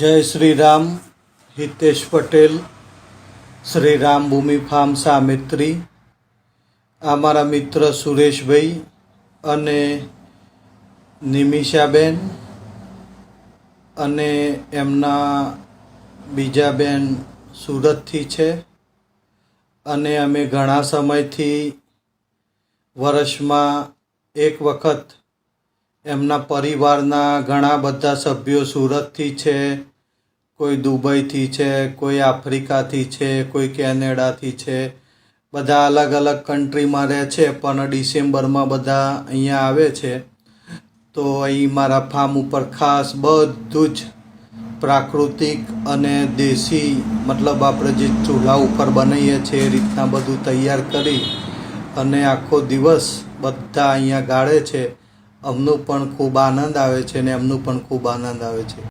જય શ્રી રામ હિતેશ પટેલ શ્રી રામ ભૂમિ ફાર્મ સામિત્રી, અમારા મિત્ર સુરેશભાઈ અને નિમિષાબેન અને એમના બીજા બેન સુરતથી છે. અને અમે ઘણા સમયથી વર્ષમાં એક વખત એમના પરિવારના ઘણા બધા સભ્યો સુરતથી છે. કોઈ દુબઈથી છે, કોઈ આફ્રિકાથી છે, કોઈ કેનેડાથી છે. બધા અલગ અલગ કન્ટ્રીમાં રહે છે, પણ ડિસેમ્બરમાં બધા અહીંયા આવે છે. તો અહીં મારા ફાર્મ ઉપર ખાસ બધું જ પ્રાકૃતિક અને દેશી, મતલબ આપણે જે ચૂલા ઉપર બનાવીએ છીએ, એ રીતના બધું તૈયાર કરી અને આખો દિવસ બધા અહીંયા ગાળે છે. અમનું પણ ખૂબ આનંદ આવે છે ને એમનું પણ ખૂબ આનંદ આવે છે.